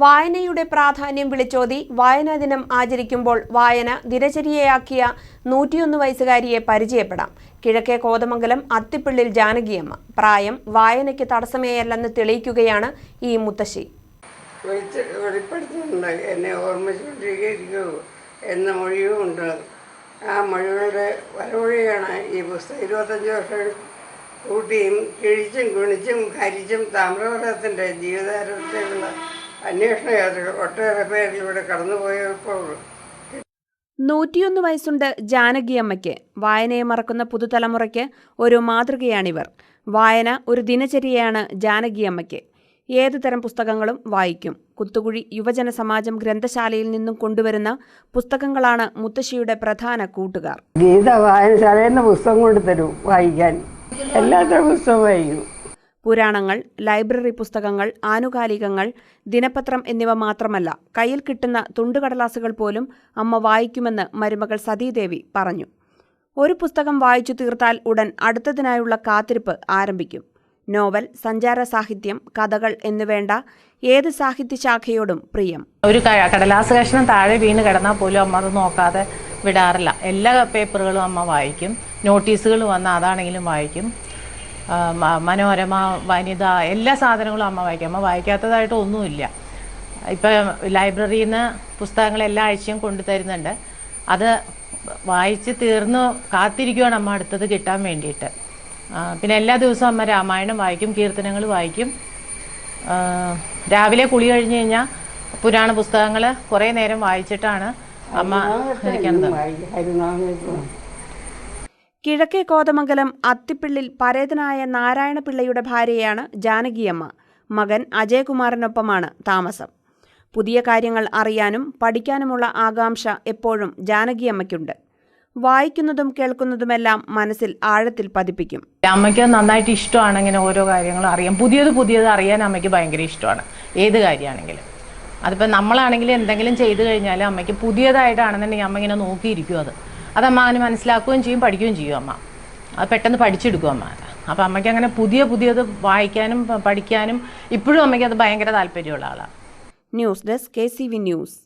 വായനയുടെ പ്രാധാന്യം വിളിച്ചോതി വായനാ ദിനം ആചരിക്കുമ്പോൾ വായന ദിനചര്യയാക്കിയ നൂറ്റിയൊന്ന് വയസ്സുകാരിയെ പരിചയപ്പെടാം. കിഴക്കേ കോതമംഗലം അത്തിപ്പിള്ളിൽ ജാനകിയമ്മ. പ്രായം വായനയ്ക്ക് തടസ്സമേയല്ലെന്ന് തെളിയിക്കുകയാണ് ഈ മുത്തശ്ശി. എന്നെ എന്ന മൊഴിയുമുണ്ട് ആ മൊഴികളുടെ വരമൊഴിയാണ് ഈ പുസ്തകം ഇരുപത്തഞ്ച് വർഷം കൂട്ടിയും കിഴിച്ചും കുണിച്ചും ഹരിച്ചും താമ്രവർഗത്തിന്റെ ജീവിതാരത്തിലുള്ള അന്വേഷണ യാത്രകൾ ഒട്ടേറെ പേരിലൂടെ കടന്നുപോയപ്പോൾ നൂറ്റിയൊന്ന് വയസ്സുണ്ട് ജാനകിയമ്മയ്ക്ക്. വായനയെ മറക്കുന്ന പുതുതലമുറയ്ക്ക് ഒരു മാതൃകയാണിവർ. വായന ഒരു ദിനചര്യയാണ് ജാനകിയമ്മയ്ക്ക്. ഏതു തരം പുസ്തകങ്ങളും വായിക്കും. കുത്തുകുഴി യുവജന സമാജം ഗ്രന്ഥശാലയിൽ നിന്നും കൊണ്ടുവരുന്ന പുസ്തകങ്ങളാണ് മുത്തശ്ശിയുടെ പ്രധാന കൂട്ടുകാർ. ഗീത വായനശാലയിൽ നിന്ന് പുസ്തകം കൊണ്ടുതരും വായിക്കാൻ. എല്ലാത്തരം പുസ്തകം വായിക്കും. പുരാണങ്ങൾ ലൈബ്രറി പുസ്തകങ്ങൾ ആനുകാലികങ്ങൾ ദിനപത്രം എന്നിവ മാത്രമല്ല കയ്യിൽ കിട്ടുന്ന തുണ്ടുകടലാസുകൾ പോലും അമ്മ വായിക്കുമെന്ന് മരുമകൾ സതീദേവി പറഞ്ഞു. ഒരു പുസ്തകം വായിച്ചു തീർത്താൽ ഉടൻ അടുത്തതിനായുള്ള കാത്തിരിപ്പ് ആരംഭിക്കും. നോവൽ സഞ്ചാര സാഹിത്യം കഥകൾ എന്നുവേണ്ട ഏത് സാഹിത്യ ശാഖയോടും പ്രിയം. ഒരു കടലാസ് കഷ്ണം താഴെ വീണ് കിടന്നാൽ പോലും അമ്മ അത് നോക്കാതെ വിടാറില്ല. എല്ലാ പേപ്പറുകളും അമ്മ വായിക്കും. നോട്ടീസുകൾ വന്നാൽ അതാണെങ്കിലും വായിക്കും. മനോരമ വനിത എല്ലാ സാധനങ്ങളും അമ്മ വായിക്കും. അമ്മ വായിക്കാത്തതായിട്ട് ഒന്നുമില്ല. ഇപ്പം ലൈബ്രറിയിൽ നിന്ന് പുസ്തകങ്ങൾ എല്ലാ ആഴ്ചയും കൊണ്ടു തരുന്നുണ്ട്. അത് വായിച്ച് തീർന്ന് കാത്തിരിക്കുകയാണ് അമ്മ അടുത്തത് കിട്ടാൻ വേണ്ടിയിട്ട്. പിന്നെ എല്ലാ ദിവസവും അമ്മ രാമായണം വായിക്കും കീർത്തനങ്ങൾ വായിക്കും. രാവിലെ കുളി കഴിഞ്ഞ് കഴിഞ്ഞാൽ പുരാണ പുസ്തകങ്ങൾ കുറേ നേരം വായിച്ചിട്ടാണ് അമ്മ ഇരിക്കുന്നത്. കിഴക്കേ കോതമംഗലം അത്തിപ്പിള്ളിൽ പരേതനായ നാരായണപിള്ളയുടെ ഭാര്യയാണ് ജാനകിയമ്മ. മകൻ അജയകുമാറിനൊപ്പമാണ് താമസം. പുതിയ കാര്യങ്ങൾ അറിയാനും പഠിക്കാനുമുള്ള ആകാംക്ഷ എപ്പോഴും ജാനകിയമ്മയ്ക്കുണ്ട്. വായിക്കുന്നതും കേൾക്കുന്നതുമെല്ലാം മനസ്സിൽ ആഴത്തിൽ പതിപ്പിക്കും. അമ്മയ്ക്ക് നന്നായിട്ട് ഇഷ്ടമാണ് ഇങ്ങനെ ഓരോ കാര്യങ്ങളും അറിയാം പുതിയത് പുതിയത് അറിയാൻ അമ്മയ്ക്ക് ഭയങ്കര ഇഷ്ടമാണ് ഏത് കാര്യമാണെങ്കിലും. അതിപ്പോൾ നമ്മളാണെങ്കിലും എന്തെങ്കിലും ചെയ്തു കഴിഞ്ഞാൽ അമ്മയ്ക്ക് പുതിയതായിട്ടാണെന്നുണ്ടെങ്കിൽ അമ്മ ഇങ്ങനെ നോക്കിയിരിക്കും അത്. അത് അമ്മ അങ്ങനെ മനസ്സിലാക്കുകയും ചെയ്യും പഠിക്കുകയും ചെയ്യും അമ്മ. അത് പെട്ടെന്ന് പഠിച്ചെടുക്കും അമ്മ അപ്പോൾ അമ്മയ്ക്ക് അങ്ങനെ പുതിയ പുതിയത് വായിക്കാനും പഠിക്കാനും ഇപ്പോഴും അമ്മയ്ക്ക് അത് ഭയങ്കര താല്പര്യമുള്ള ആളാണ് news desk K C V news.